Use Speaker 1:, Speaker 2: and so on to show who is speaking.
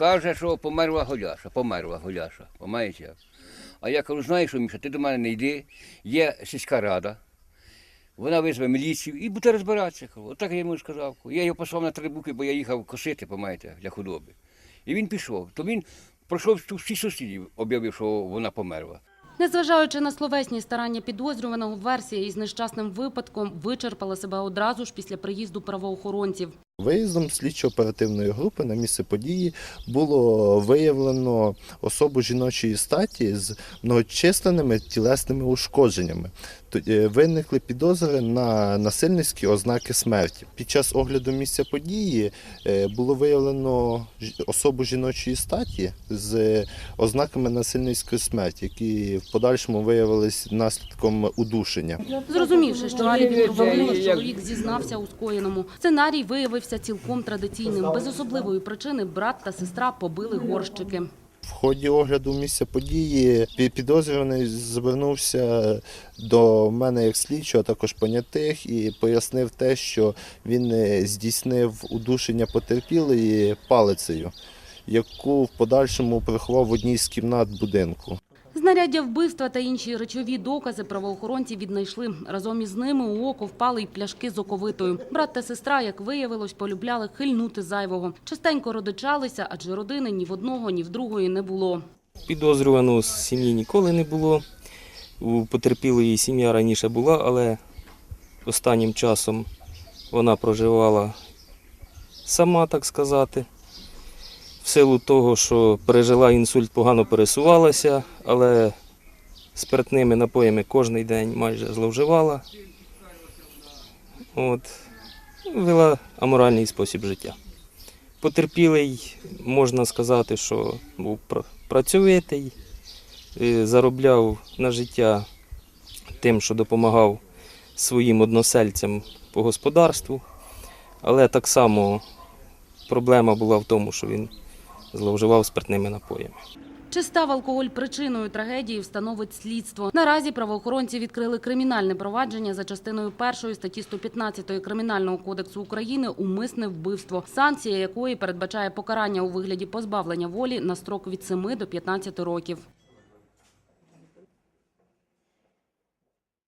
Speaker 1: Каже, що померла Голяша, померла Голяша. Помаєте як? А я кажу, знаєш Міша, ти до мене не йди, є сільська рада. Вона визве міліцію і буде розбиратися. Отак я йому сказав. Я його послав на три буки, бо я їхав косити, помаєте, для худоби. І він пішов. То він пройшов всі сусідів, об'явив, що вона померла.
Speaker 2: Незважаючи на словесні старання підозрюваного, версія із нещасним випадком вичерпала себе одразу ж після приїзду правоохоронців.
Speaker 3: Виїздом слідчо-оперативної групи на місце події було виявлено особу жіночої статі з многочисленними тілесними ушкодженнями. Е, Виникли підозри на насильницькі ознаки смерті. Під час огляду місця події е, було виявлено ж- особу жіночої статі з ознаками насильницької смерті, які в подальшому виявились наслідком удушення.
Speaker 2: Зрозумівши, що алібі провалило, чоловік зізнався у скоєному. Сценарій виявився цілком традиційним. Без особливої причини брат та сестра побили горщики.
Speaker 3: В ході огляду місця події підозрюваний звернувся до мене як слідчого, а також понятих, і пояснив те, що він е, здійснив удушення потерпілої палицею, яку в подальшому приховав в одній з кімнат будинку.
Speaker 2: Знаряддя вбивства та інші речові докази правоохоронці віднайшли. Разом із ними у око впали й пляшки з оковитою. Брат та сестра, як виявилось, полюбляли хильнути зайвого. Частенько родичалися, адже родини ні в одного, ні в другої не було.
Speaker 4: Підозрюваного з сім'ї ніколи не було. У потерпілої сім'я раніше була, але останнім часом вона проживала сама, так сказати. Силу того, що пережила інсульт, погано пересувалася, але спиртними напоями кожен день майже зловживала. От. Вела аморальний спосіб життя. Потерпілий, можна сказати, що був працьовитий, е, заробляв на життя тим, що допомагав своїм односельцям по господарству. Але так само проблема була в тому, що він зловживав спиртними напоями.
Speaker 2: Чи став алкоголь причиною трагедії, встановить слідство. Наразі правоохоронці відкрили кримінальне провадження за частиною першої статті 115 Кримінального кодексу України «Умисне вбивство», санкція якої передбачає покарання у вигляді позбавлення волі на строк від 7 до 15 років.